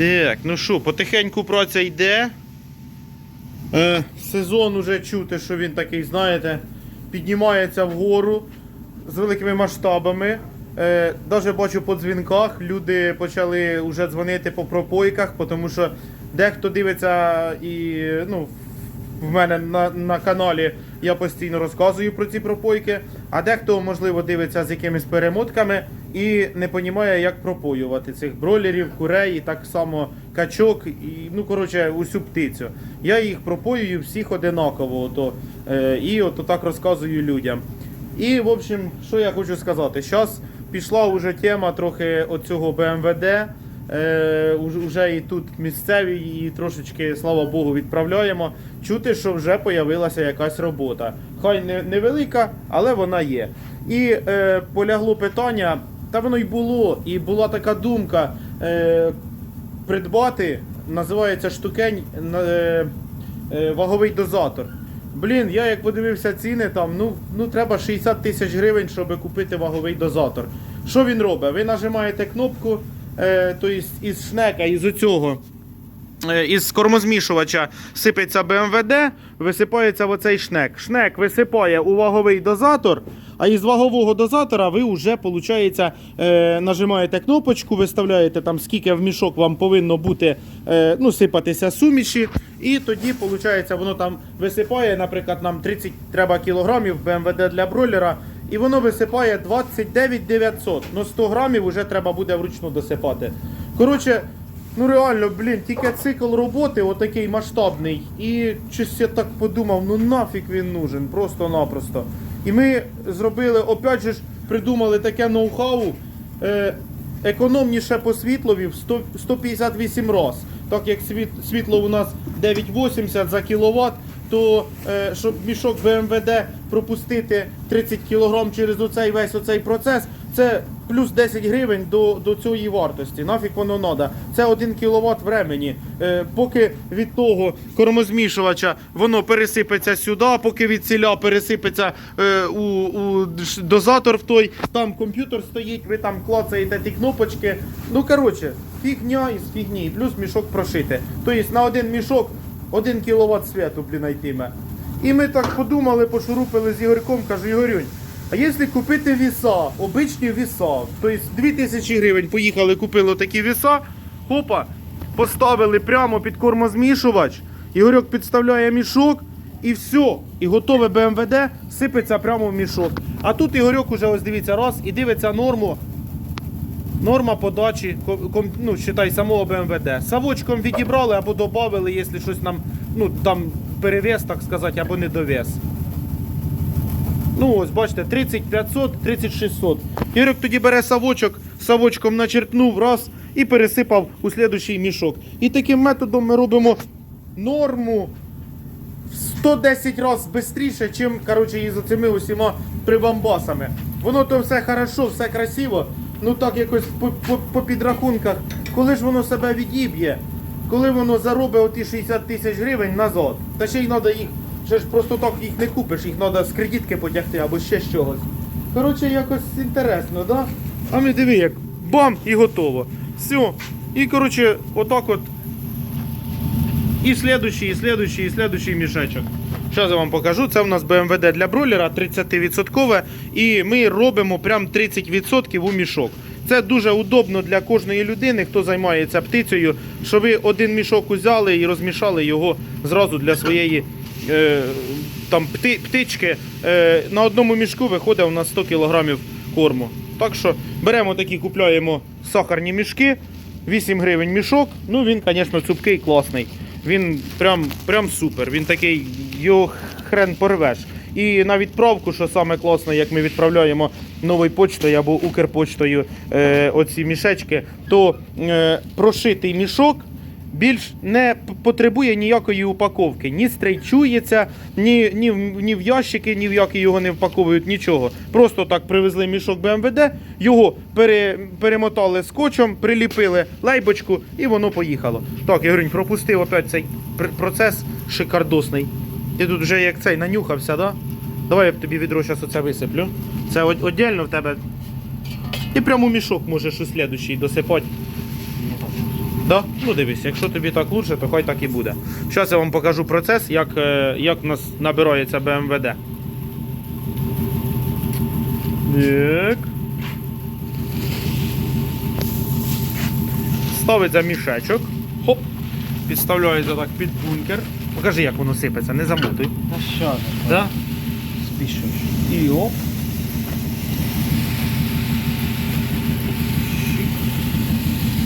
Так, ну що, потихеньку праця йде. Е, сезон уже чути, що він такий, знаєте, піднімається вгору з великими масштабами. Е, Даже бачу по дзвінках, люди почали вже дзвонити по пропойках, тому що дехто дивиться і ну, в мене на, на каналі я постійно розказую про ці пропойки, а дехто, можливо, дивиться з якимись перемотками і не розуміє, як пропоювати цих бройлерів, курей, і так само качок, і, ну, коротше, усю птицю. Я їх пропоюю всіх одинаково, ото, е, і от так розказую людям. І, в общем, що я хочу сказати, зараз пішла вже тема трохи оцього БМВД. Е, уже і тут місцеві, і трошечки, слава Богу, відправляємо. Чути, що вже появилася якась робота. Хай не невелика, але вона є. І е, полягло питання, та воно й було, і була така думка е, придбати, називається штукень е, е, ваговий дозатор. Блін, я як подивився ціни, там ну, ну треба 60 тисяч гривень, щоб купити ваговий дозатор. Що він робить? Ви нажимаєте кнопку, е, то із, шнека, із оцього. е, Із кормозмішувача сипеться БМВД, висипається оцей шнек. Шнек висипає у ваговий дозатор, а із вагового дозатора ви вже, виходить, е, нажимаєте кнопочку, виставляєте там, скільки в мішок вам повинно бути ну, сипатися суміші. І тоді, виходить, воно там висипає, наприклад, нам 30 треба кілограмів БМВД для бройлера, і воно висипає 29 900. Ну 100 грамів вже треба буде вручну досипати. Коротше, ну реально, блін, тільки цикл роботи отакий масштабний. І щось я так подумав, ну нафіг він нужен, просто-напросто. І ми зробили, опять же ж, придумали таке ноу-хау. Е, економніше по світлові в 100, 158 раз. Так як світ, світло у нас 9,80 за кіловат, то е, щоб мішок БМВД пропустити 30 кг через оцей весь оцей процес, це плюс 10 гривень до, до цієї вартості. Нафіг воно треба. Це 1 кВт времени. Е, поки від того кормозмішувача воно пересипеться сюди, поки від ціля пересипеться е, у, у дозатор в той, там комп'ютер стоїть, ви там клацаєте ті кнопочки. Ну коротше, фігня із фігні, плюс мішок прошити. Тобто на один мішок 1 кВт світу, блін, йтиме. І ми так подумали, пошурупили з Ігорьком, кажу, Ігорюнь, а якщо купити віса, обичні віса, тобто 2000 гривень поїхали, купили такі віса, хопа, поставили прямо під кормозмішувач, Ігорьок підставляє мішок і все, і готове БМВД сипеться прямо в мішок. А тут Ігорьок уже ось дивіться раз і дивиться норму. Норма подачі, ну, считай, самого БМВД. Савочком відібрали або додали, якщо щось нам, ну, там перевес, так сказати, або недовес. Ну, ось, бачите, 30 500, 30 600. Тоді бере савочок, савочком начерпнув раз і пересипав у слідущий мішок. І таким методом ми робимо норму в 110 разів швидше, чим коротше, із оцими усіма прибамбасами. Воно то все хорошо, все красиво. Ну так якось по, по, по підрахунках, коли ж воно себе відіб'є, коли воно заробить оті 60 тисяч гривень назад, та ще й треба їх, ще ж просто так їх не купиш, їх треба з кредитки потягти або ще з чогось. Коротше, якось інтересно, да? А ми диви, як бам і готово. Все. І коротше, отак от і слідущий, і слідущий, і слідущий мішечок. Зараз я вам покажу. Це у нас БМВД для бройлера 30%. І ми робимо прям 30% у мішок. Це дуже удобно для кожної людини, хто займається птицею, що ви один мішок узяли і розмішали його зразу для своєї е, там, пти, птички. Е, на одному мішку виходить у нас 100 кг корму. Так що беремо такі, купляємо сахарні мішки. 8 гривень мішок. Ну він, звісно, цупкий, класний. Він прям, прям супер. Він такий, його хрен порвеш. І на відправку, що саме класно, як ми відправляємо новою почтою або Укрпочтою е, оці мішечки, то е, прошитий мішок більш не потребує ніякої упаковки. Ні стрейчується, ні, ні, ні в ящики, ні в які його не впаковують, нічого. Просто так привезли мішок БМВД, його пере, перемотали скотчем, приліпили лейбочку і воно поїхало. Так, Ігорюнь, пропустив опять цей процес шикардосний. Ти тут вже як цей нанюхався, да? Давай я тобі відро зараз оце висиплю. Це віддільно в тебе. Ти прямо мішок можеш у слідущий досипати. Да? Ну дивись, якщо тобі так лучше, то хай так і буде. Зараз я вам покажу процес, як, е, як у нас набирається БМВД. Так. Ставиться мішечок. Хоп. Підставляється так під бункер. Покажи, як воно сипеться, не замотуй. Та що? Да? Спішиш. І оп.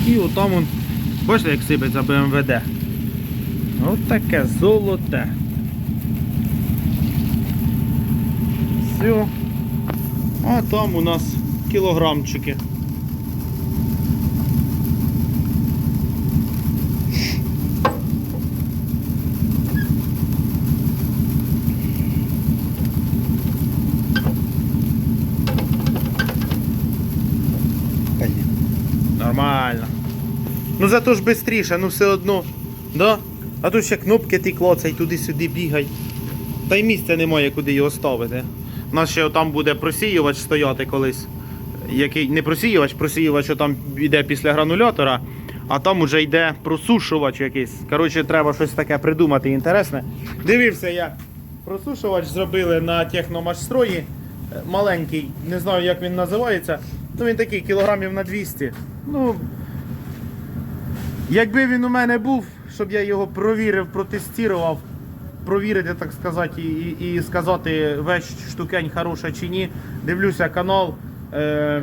І отам он, бачите, як сипеться БМВД. От таке золоте. Все. А там у нас кілограмчики. Та ні. Нормально. Ну зато ж швидше, ну все одно. Да? А тут ще кнопки ти клацай, туди-сюди бігай. Та й місця немає, куди його ставити. У нас ще там буде просіювач стояти колись. Який не просіювач, просіювач там йде після гранулятора, а там уже йде просушувач якийсь. Коротше, треба щось таке придумати інтересне. Дивився я. Просушувач зробили на техномашстрої. Е, Маленький, не знаю як він називається. Ну він такий кілограмів на 200. Ну, якби він у мене був, щоб я його провірив, протестував, провірити, так сказати, і, і, сказати, весь штукень хороша чи ні. Дивлюся канал е,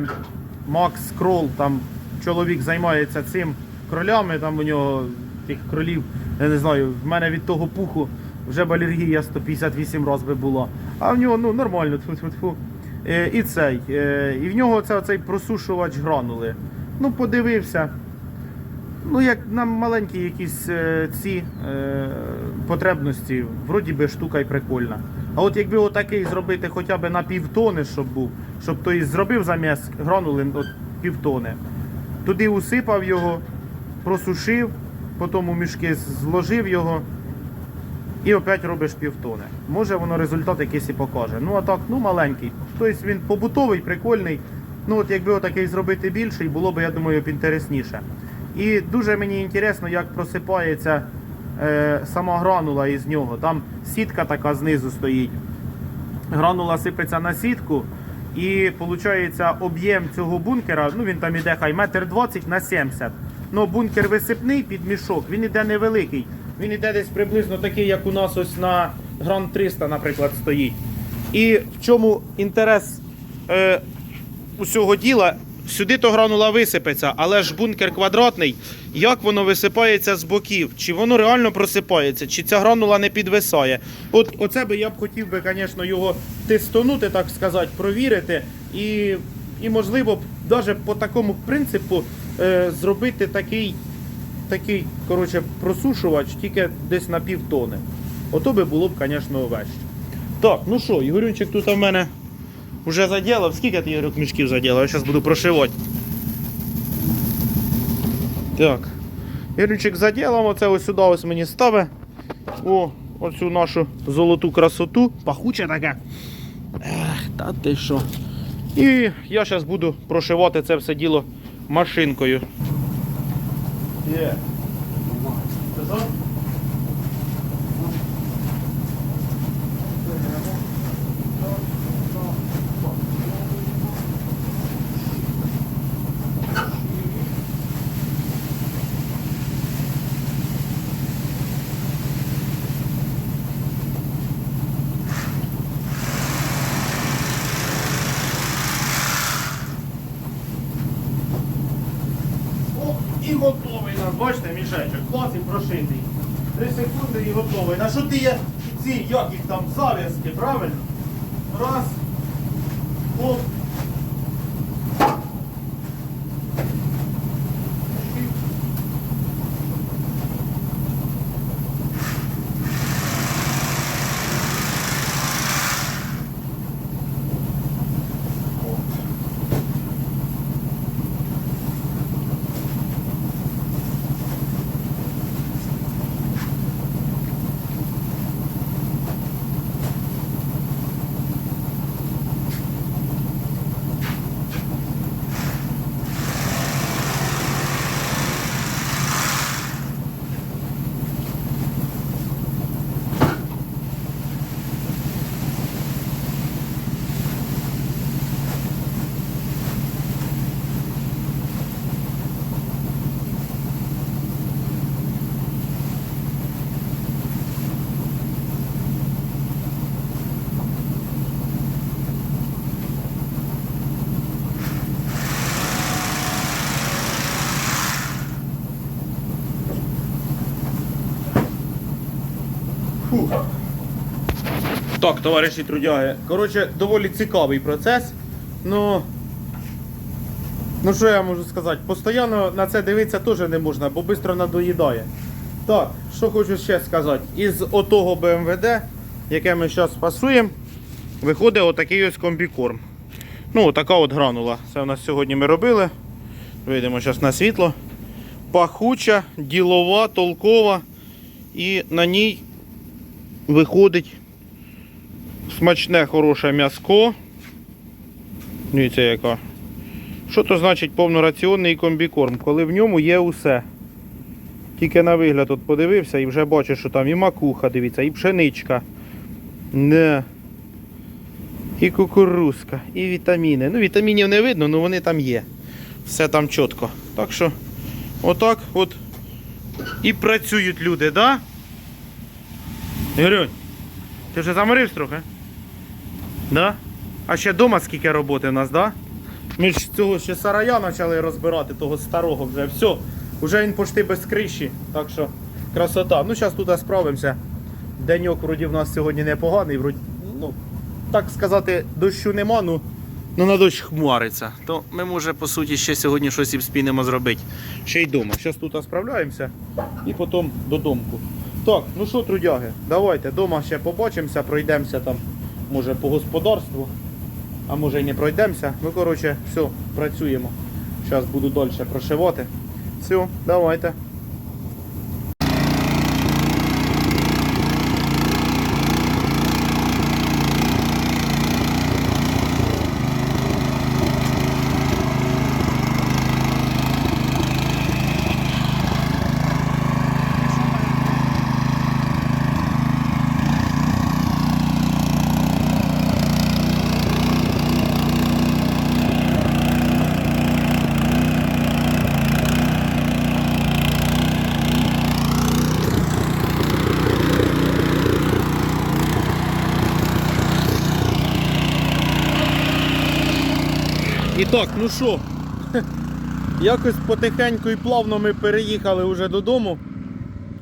Макс Крол, там чоловік займається цим кролями, там у нього тих кролів, я не знаю, в мене від того пуху вже б алергія 158 разів би була. А в нього ну, нормально, тьфу-тьфу-тьфу. Е, і цей. Е, і в нього це оцей просушувач гранули. Ну, подивився. Ну, як на маленькі якісь е, ці е, потребності, вроді би штука й прикольна. А от якби отакий зробити хоча б на півтони, щоб був, щоб той зробив замість гранули от півтони, туди усипав його, просушив, потім у мішки зложив його і опять робиш півтони. Може воно результат якийсь і покаже. Ну а так, ну маленький. Тобто він побутовий, прикольний. Ну от якби отакий зробити більший, було б, я думаю, інтересніше. І дуже мені інтересно, як просипається е, сама гранула із нього. Там сітка така знизу стоїть. Гранула сипеться на сітку. І виходить об'єм цього бункера, ну він там іде хай метр 20 на 70. Ну бункер висипний під мішок, він іде невеликий. Він іде десь приблизно такий, як у нас ось на Гранд 300, наприклад, стоїть. І в чому інтерес е, усього діла? Сюди то гранула висипеться, але ж бункер квадратний. Як воно висипається з боків? Чи воно реально просипається, чи ця гранула не підвисає? От оце би я б хотів би, звісно, його тестонути, так сказати, провірити. І, і можливо, навіть по такому принципу е, зробити такий, такий коротше, просушувач тільки десь на півтони. Ото би було б, звісно, веще. Так, ну що, Ігорюнчик тут у мене вже заділав. Скільки ти Ігорюк, мішків заділав? Я зараз буду прошивати. Так. Ігорюнчик заділав, оце ось сюди ось мені ставить. О, оцю нашу золоту красоту. Пахуче таке. Ех, та ти що. І я зараз буду прошивати це все діло машинкою. Є. Сказав? О, і готовий нас, бачите, мішечок, клас і прошитий. Три секунди і готовий. На що ти є ці, як їх там, зав'язки, правильно? Так, товариші трудяги. Коротше, доволі цікавий процес. Ну. Ну що я можу сказати? Постоянно на це дивитися теж не можна, бо швидко надоїдає. Так, що хочу ще сказати. Із отого БМВД, яке ми зараз пасуємо, виходить отакий ось комбікорм. Ну, отака от гранула. Це у нас сьогодні ми робили. Вийдемо зараз на світло. Пахуча, ділова, толкова. І на ній виходить смачне, хороше м'яско. Дивіться яка. Що то значить повнораціонний комбікорм, коли в ньому є усе. Тільки на вигляд от подивився і вже бачиш, що там і макуха, дивіться, і пшеничка. Не. І кукурузка, і вітаміни. Ну, вітамінів не видно, але вони там є. Все там чітко. Так що, отак от і працюють люди, да? Ігорюнь, ти вже заморився трохи? Да? А ще вдома скільки роботи у нас, да? Ми ж цього ще сарая почали розбирати, того старого вже. Все, вже він почти без криші. Так що красота. Ну, зараз тут справимося. Деньок вроді в нас сьогодні непоганий, вроді, ну, так сказати, дощу нема, ну, ну на дощ хмариться. То ми, може, по суті, ще сьогодні щось і вспінемо зробити. Ще й вдома. Зараз тут справляємося і потім додому. Так, ну що, трудяги, давайте вдома ще побачимося, пройдемося там, може, по господарству. А може і не пройдемося. Ну, коротше, все, працюємо. Зараз буду далі прошивати. Все, давайте. Так, ну що, якось потихеньку і плавно ми переїхали вже додому.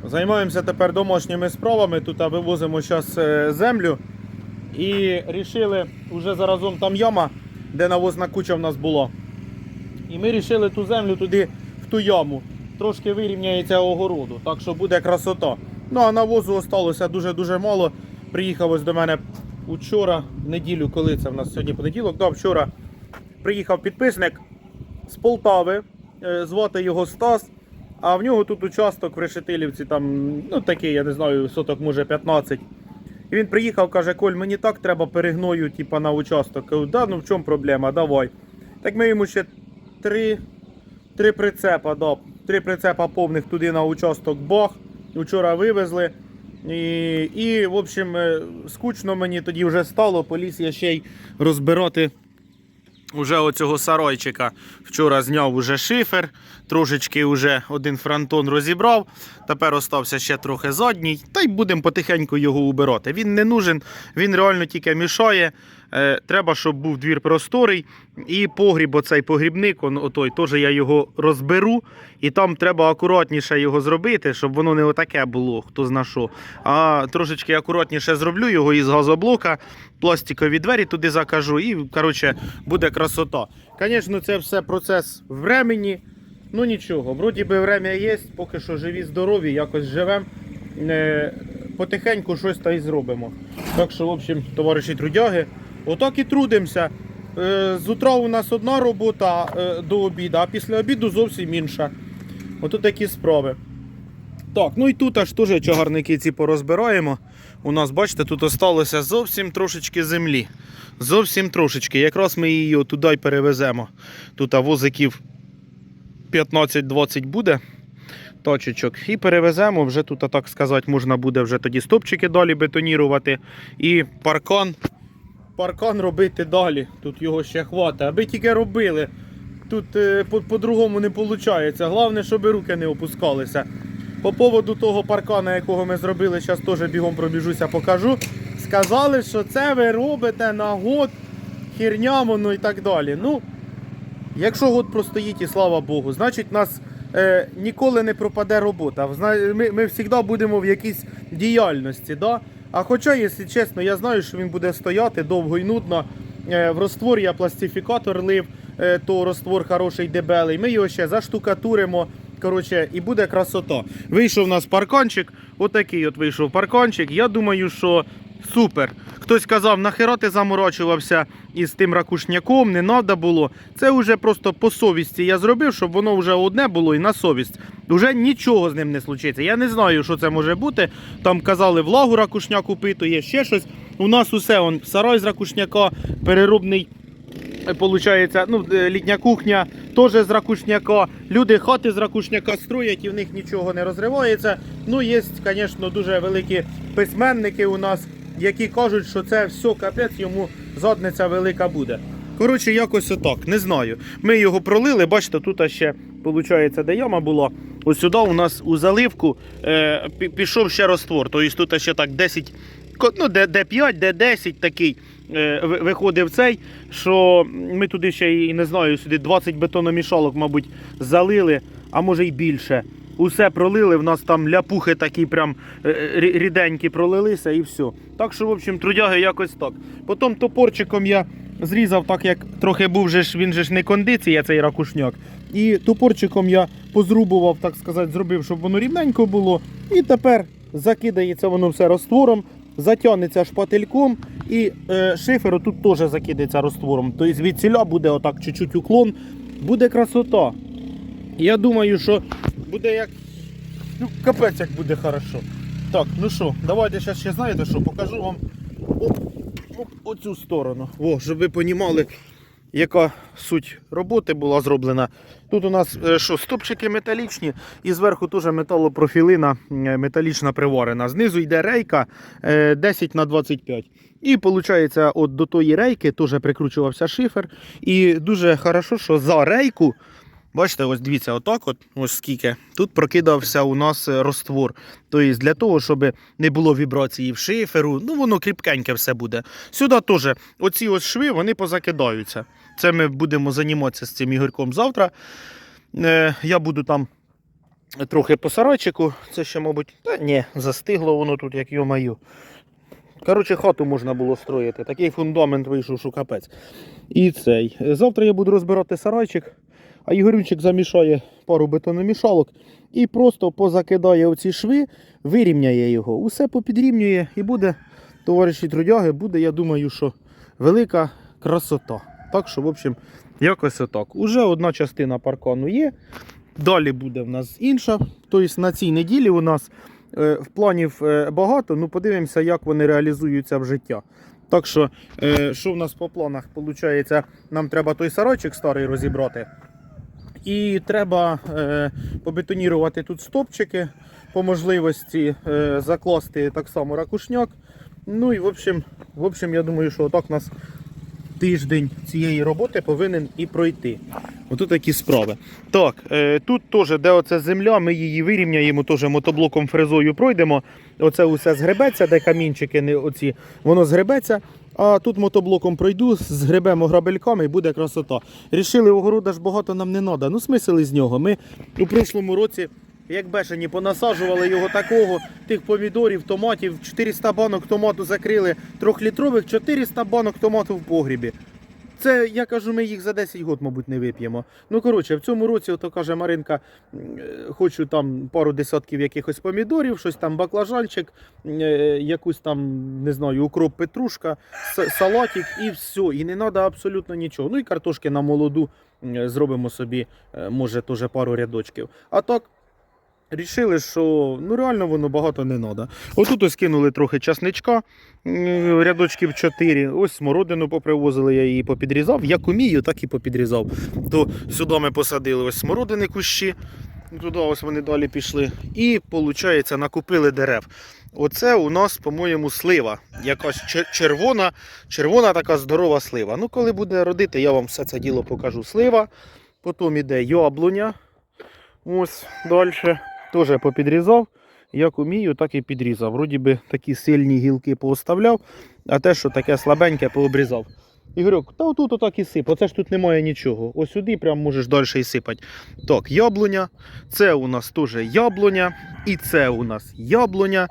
Займаємося тепер домашніми справами. Тут вивозимо зараз землю. І рішили, вже заразом там яма, де навозна куча в нас була. І ми вирішили ту землю туди, в ту яму. Трошки вирівняється огороду, так що буде красота. Ну а навозу осталося дуже-дуже мало. Приїхав ось до мене вчора, неділю, коли це в нас сьогодні понеділок, да, вчора приїхав підписник з Полтави, е, звати його Стас. А в нього тут участок в Решетилівці, там, ну такий, я не знаю, соток може 15. І він приїхав, каже, Коль, мені так треба перегною типа, на участок. Кажу, да, ну в чому проблема, давай. Так ми йому ще три, три прицепа, да, три прицепа повних туди на участок бах. Вчора вивезли. І, і в общем, е, скучно мені тоді вже стало, поліз я ще й розбирати Уже оцього сарайчика вчора зняв уже шифер, трошечки вже один фронтон розібрав. Тепер остався ще трохи задній, та й будемо потихеньку його убирати. Він не нужен, він реально тільки мішає. Е, треба, щоб був двір просторий. І погріб, оцей погрібник, он, отой, теж я його розберу. І там треба акуратніше його зробити, щоб воно не отаке було, хто зна що. А трошечки акуратніше зроблю його із газоблока, пластикові двері туди закажу, і коротше, буде красота. Звісно, це все процес времени. Ну нічого, вроді би время є, поки що живі, здорові, якось живемо. Е, потихеньку щось та й зробимо. Так що, в общем, товариші трудяги, отак і трудимося. Е, з утра у нас одна робота е, до обіду, а після обіду зовсім інша. Ото такі справи. Так, ну і тут аж теж чагарники ці порозбираємо. У нас, бачите, тут осталося зовсім трошечки землі. Зовсім трошечки. Якраз ми її туди й перевеземо. Тут возиків 15-20 буде точечок. І перевеземо, вже тут, так сказати, можна буде вже тоді стопчики далі бетонірувати. І паркан. Паркан робити далі. Тут його ще хватить. Аби тільки робили. Тут е, по- по-другому не виходить. Головне, щоб руки не опускалися. По поводу того паркана, якого ми зробили, зараз теж бігом пробіжуся, покажу. Сказали, що це ви робите на год херня воно і так далі. Ну, якщо год простоїть і слава Богу, значить нас е, ніколи не пропаде робота. Ми, ми завжди будемо в якійсь діяльності. Да? А хоча, якщо чесно, я знаю, що він буде стояти довго і нудно. Е, В роствор я пластифікатор лив, е, то роствор хороший дебелий. Ми його ще заштукатуримо. Коротше, і буде красота. Вийшов у нас парканчик. Отакий от вийшов парканчик. Я думаю, що супер. Хтось казав, нахера ти заморочувався із тим ракушняком, не треба було. Це вже просто по совісті я зробив, щоб воно вже одне було і на совість. Уже нічого з ним не случиться. Я не знаю, що це може бути. Там казали, влагу ракушняк упитує, ще щось. У нас усе он, сарай з ракушняка, переробний Е, Получається, ну, е, літня кухня теж з ракушняка. Люди хати з ракушняка строять і в них нічого не розривається. Ну, є, звісно, дуже великі письменники у нас, які кажуть, що це все капець, йому задниця велика буде. Коротше, якось отак, не знаю. Ми його пролили, бачите, тут ще виходить, де яма була. Ось сюди у нас у заливку е, пішов ще роствор. Тобто тут ще так 10, ко- ну, де, де 5, де 10 такий е, виходив цей, що ми туди ще і не знаю, сюди 20 бетономішалок, мабуть, залили, а може й більше. Усе пролили, в нас там ляпухи такі прям е, ріденькі пролилися і все. Так що, в общем, трудяги якось так. Потім топорчиком я зрізав, так як трохи був же ж, він же ж не кондиція, цей ракушняк. І топорчиком я позрубував, так сказати, зробив, щоб воно рівненько було. І тепер закидається воно все роствором, затягнеться шпательком, і е, шифер тут теж закидається роствором. Тобто від буде отак чуть-чуть уклон, буде красота. Я думаю, що буде як. Ну, капець, як буде хорошо. Так, ну що, давайте зараз ще знаєте що, покажу вам оп, оп, оцю сторону. О, щоб ви розуміли, яка суть роботи була зроблена. Тут у нас е, що, стопчики металічні, і зверху теж металопрофілина е, металічна приварена. Знизу йде рейка е, 10 на 25. І виходить, от до тої рейки теж прикручувався шифер. І дуже хорошо, що за рейку. Бачите, ось дивіться, отак, от, ось скільки. Тут прокидався у нас е, роствор. Тобто для того, щоб не було вібрації в шиферу, ну воно кріпкеньке все буде. Сюди теж оці ось шви вони позакидаються. Це ми будемо займатися з цим ігорком завтра. Е, я буду там трохи по сарайчику. Це ще, мабуть, та ні, застигло воно тут, як йо маю. Коротше, хату можна було строїти. Такий фундамент вийшов, що капець. І цей. Завтра я буду розбирати сарайчик, а Ігорючик замішає пару бетономішалок і просто позакидає оці шви, вирівняє його. Усе попідрівнює і буде, товариші трудяги, буде, я думаю, що велика красота. Так що, в общем, якось отак. Уже одна частина паркану є. Далі буде в нас інша. Тобто на цій неділі у нас е, в планів е, багато, ну подивимося, як вони реалізуються в життя. Так що, е, що в нас по планах? Получається, нам треба той сарайчик старий розібрати. І треба е, побетонірувати тут стопчики, по можливості е, закласти так само ракушняк. Ну і в общем, в общем, я думаю, що отак у нас тиждень цієї роботи повинен і пройти. Ото такі справи. Так, е, тут теж, де оце земля, ми її вирівняємо, теж мотоблоком фрезою пройдемо. Оце усе згребеться, де камінчики не оці, воно згребеться. А тут мотоблоком пройду, згребемо грабельками і буде красота. Рішили, огорода ж багато нам не треба. Ну, смисл із нього. Ми у прошлому році, як бешені, понасаджували його такого, тих помідорів, томатів, 400 банок томату закрили, трьохлітрових 400 банок томату в погрібі. Це, я кажу, ми їх за 10 років, мабуть, не вип'ємо. Ну, коротше, в цьому році, ото каже Маринка, е, хочу там пару десятків якихось помідорів, щось там баклажанчик, е, якусь там, не знаю, укроп петрушка, салатик і все. І не треба абсолютно нічого. Ну і картошки на молоду зробимо собі, е, може, теж пару рядочків. А так. Рішили, що ну реально воно багато не треба. Отут ось кинули трохи часничка, рядочків 4. Ось смородину попривозили, я її попідрізав. Як умію, так і попідрізав. То сюди ми посадили ось смородини кущі. Туди ось вони далі пішли. І, виходить, накупили дерев. Оце у нас, по-моєму, слива. Якась червона, червона така здорова слива. Ну, коли буде родити, я вам все це діло покажу. Слива. Потім іде яблуня. Ось далі. Теж попідрізав. Як умію, так і підрізав. Вроді би такі сильні гілки пооставляв, а те, що таке слабеньке, пообрізав. Ігорьок, та отут отак і сип. Оце ж тут немає нічого. Ось сюди прям можеш далі і сипати. Так, яблуня. Це у нас теж яблуня. І це у нас яблуня.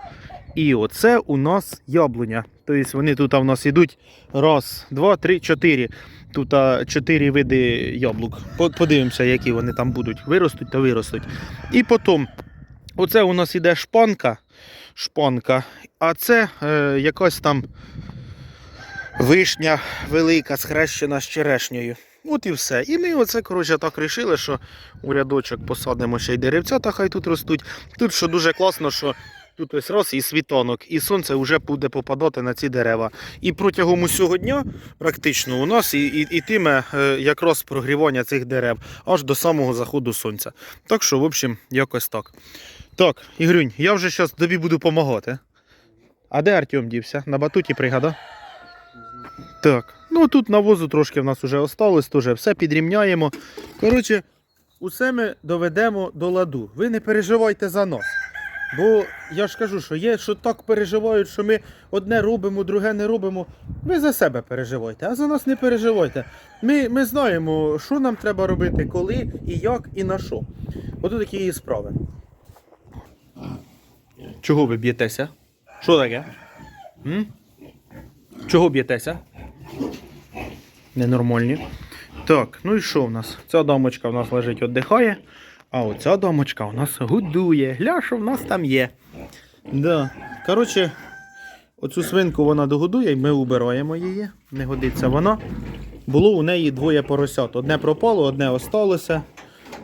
І оце у нас яблуня. Тобто вони тут у нас ідуть раз, два, три, чотири. Тут чотири види яблук. Подивимося, які вони там будуть. Виростуть та виростуть. І потім, оце у нас іде шпанка. Шпанка. А це е, якась там вишня велика, схрещена з черешньою. От і все. І ми оце, коротше, так рішили, що у рядочок посадимо ще й деревця, та хай тут ростуть. Тут що дуже класно, що тут ось раз і світанок, і сонце вже буде попадати на ці дерева. І протягом усього дня практично у нас і, і, ітиме е, якраз прогрівання цих дерев аж до самого заходу сонця. Так що, в общем, якось так. Так, Ігрюнь, я вже зараз тобі буду допомагати. А де Артем дівся? На батуті пригада? Так. Ну тут навозу трошки в нас вже осталось, теж все підрівняємо. Коротше, усе ми доведемо до ладу. Ви не переживайте за нас. Бо я ж кажу, що є, що так переживають, що ми одне робимо, друге не робимо. Ви за себе переживайте, а за нас не переживайте. Ми, ми знаємо, що нам треба робити, коли і як, і на що. Ото такі справи. Чого ви б'єтеся? Що таке? М? Чого б'єтеся? Ненормальні. Так, ну і що в нас? Ця дамочка в нас лежить, віддихає, а оця дамочка у нас годує. Гля, що в нас там є. Да. Коротше, оцю свинку вона догодує, і ми убираємо її. Не годиться вона. Було у неї двоє поросят. Одне пропало, одне осталося.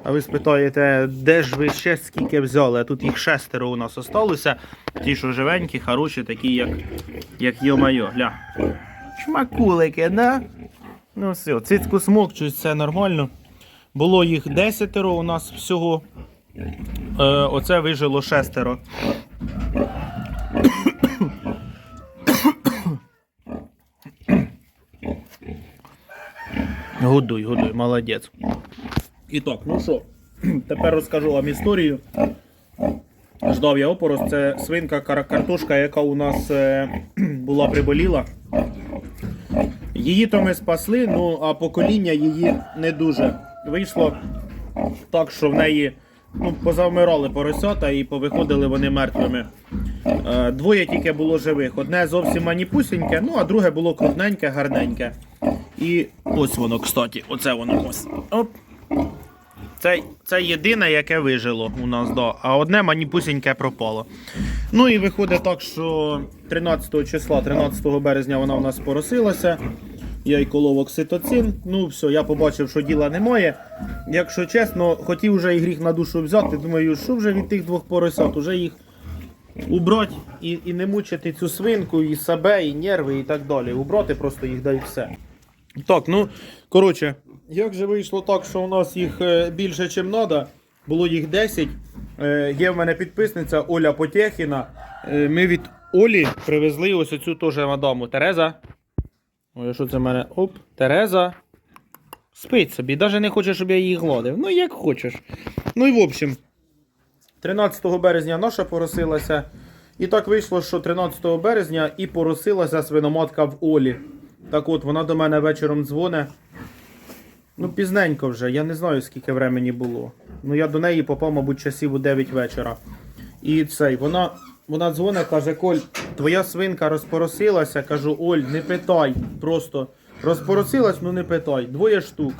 А ви спитаєте, де ж ви ще скільки взяли? А тут їх шестеро у нас осталося. Ті, що живенькі, хороші, такі, як, як йо-майо. Гля. Шмакулики, да? Ну все, цицьку смокчуть, все нормально. Було їх десятеро у нас всього. Е, оце вижило шестеро. Годуй, годуй, молодець. І так, ну що, тепер розкажу вам історію. Ждав я опорос, це свинка картошка, яка у нас е, була приболіла. Її то ми спасли, ну а покоління її не дуже. Вийшло так, що в неї ну, позавмирали поросята і повиходили вони мертвими. Е, Двоє тільки було живих. Одне зовсім маніпусіньке, ну а друге було крупненьке, гарненьке. І ось воно, кстати, оце воно ось. Оп. Це, це єдине, яке вижило у нас, да. а одне маніпусіньке пропало. Ну і виходить так, що 13 числа, 13 березня вона у нас поросилася. Я й колов окситоцин. Ну, все, я побачив, що діла немає. Якщо чесно, хотів вже і гріх на душу взяти. Думаю, що вже від тих двох поросят, уже їх убрати і, і не мучити цю свинку, і себе, і нерви, і так далі. Убрати просто їх да і все. Так, ну, коротше, як же вийшло так, що у нас їх е, більше, ніж треба. Було їх 10. Е, Є в мене підписниця Оля Потєхіна. Е, Ми від Олі привезли ось оцю теж мадаму. Тереза. Ой, що це в мене? Оп, Тереза. Спить собі, навіть не хоче, щоб я її гладив. Ну, як хочеш. Ну і в общем, 13 березня наша поросилася. І так вийшло, що 13 березня і поросилася свиноматка в Олі. Так от, вона до мене вечором дзвоне. Ну, пізненько вже, я не знаю, скільки времени було. Ну, я до неї попав, мабуть, часів у 9 вечора. І цей, вона, вона дзвонить, каже, Коль, твоя свинка розпоросилася. Кажу, Оль, не питай. Просто розпоросилась, ну не питай. Двоє штук.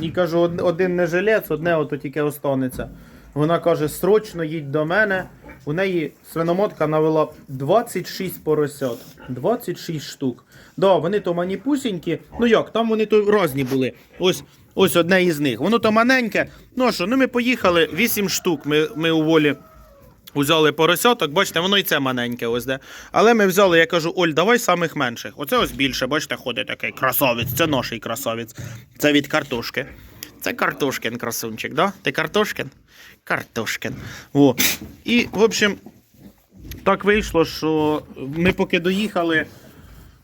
І кажу, один не жилець, одне ото тільки останеться. Вона каже, срочно їдь до мене. У неї свиномотка навела 26 поросят. 26 штук. Да, вони то маніпусінькі. Ну як, там вони то різні були. Ось, ось одне із них. Воно то маленьке. Ну що, ну ми поїхали, 8 штук ми, ми у волі Узяли поросяток, бачите, воно і це маленьке ось де. Але ми взяли, я кажу, Оль, давай самих менших. Оце ось більше, бачите, ходить такий красавець, це наш красавець. Це від картошки. Це картошкин красунчик, да? Ти картошкин? Картошкин. О. І, в общем, так вийшло, що ми поки доїхали,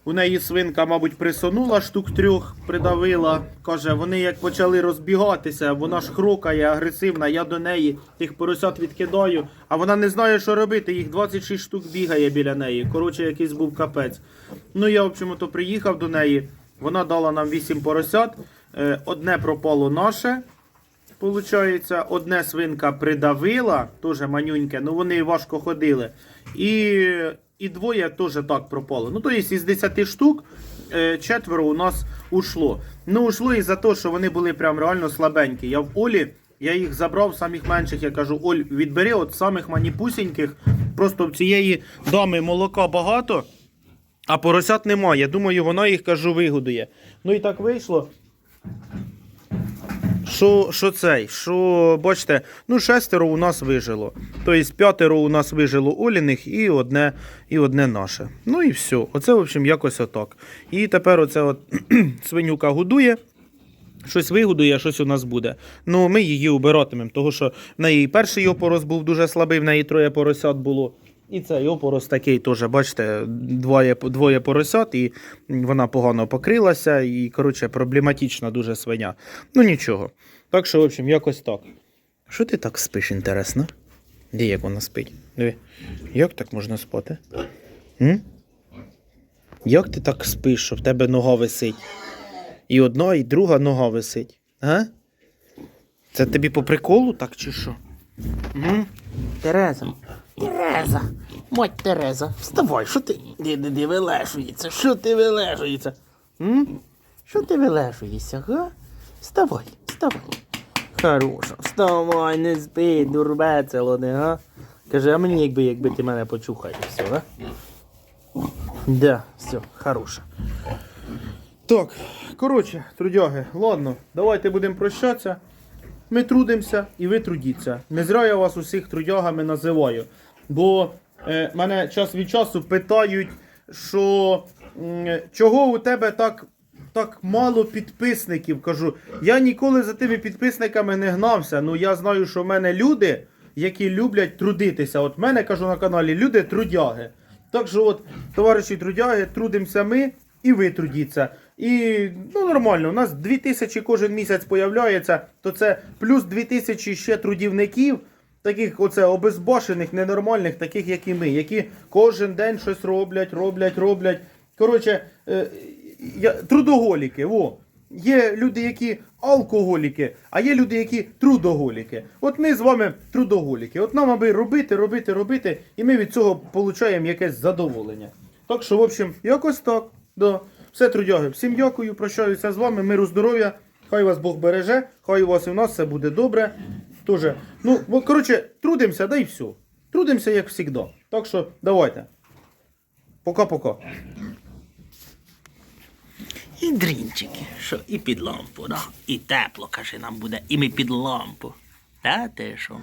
у неї свинка, мабуть, присунула штук трьох, придавила. Каже, вони як почали розбігатися, вона ж хрокає, агресивна, я до неї тих поросят відкидаю, а вона не знає, що робити. Їх 26 штук бігає біля неї. Коротше, якийсь був капець. Ну, я, в общем, то приїхав до неї. Вона дала нам 8 поросят. Е, Одне пропало наше, Получається, одне свинка придавила, теж манюньке, ну вони важко ходили. І, і двоє теж так пропало. Ну, тобто із 10 штук е, четверо у нас ушло. Ну, ушло із-за того, що вони були прям реально слабенькі. Я в Олі, я їх забрав самих менших, я кажу, Оль, відбери от самих маніпусіньких. Просто в цієї дами молока багато. А поросят немає. Думаю, вона їх кажу вигодує. Ну і так вийшло. Що, що цей? Що, бачите, ну шестеро у нас вижило. Тобто п'ятеро у нас вижило Оліних і одне, і одне наше. Ну і все. Оце, в общем, якось отак. І тепер оце от свинюка годує. Щось вигодує, щось у нас буде. Ну, ми її убиратимемо, тому що в неї перший опорос був дуже слабий, в неї троє поросят було. І цей опорос такий теж, бачите, двоє, двоє поросят, і вона погано покрилася, і, коротше, проблематична дуже свиня. Ну нічого. Так що, в общем, якось так. Що ти так спиш, інтересно? Де як вона спить? Диви. Як так можна спати? М? Як ти так спиш, що в тебе нога висить? І одна, і друга нога висить. А? Це тобі по приколу так чи що? Угу. Тереза. Тереза. Мать Тереза. Вставай, що ти. Де вилежується? Що ти вилежується? М? Що ти вилежуєшся, га? Вставай, вставай. Хороша, вставай, не спи, дурбецело, не, га? Каже, а мені якби, якби ти мене почухаєш, все, га? Да, все, хороша. Так, коротше, трудяги, ладно, давайте будемо прощатися. Ми трудимося і ви трудіться. Не зря я вас усіх трудягами називаю. Бо е, мене час від часу питають, що м, чого у тебе так, так мало підписників. Кажу, я ніколи за тими підписниками не гнався. Ну я знаю, що в мене люди, які люблять трудитися. От в мене кажу на каналі люди трудяги. Так що, от, товариші трудяги, трудимося ми і ви трудіться. І ну нормально, у нас 2000 кожен місяць появляється, то це плюс 2000 ще трудівників, таких оце обезбашених, ненормальних, таких як і ми, які кожен день щось роблять, роблять, роблять. Коротше, е, я, трудоголіки. Во. Є люди, які алкоголіки, а є люди, які трудоголіки. От ми з вами трудоголіки. От нам аби робити, робити, робити, і ми від цього отримуємо якесь задоволення. Так що, в общем, якось так. Да. Все, трудяги, всім дякую, прощаюся з вами, миру, здоров'я. Хай вас Бог береже, хай у вас і у нас все буде добре. Тоже. Ну, коротше, трудимося, да і все. Трудимося, як завжди. Так що, давайте. Пока-пока. І дрінчики, що і під лампу, да? І тепло, каже, нам буде, і ми під лампу. Та ти що?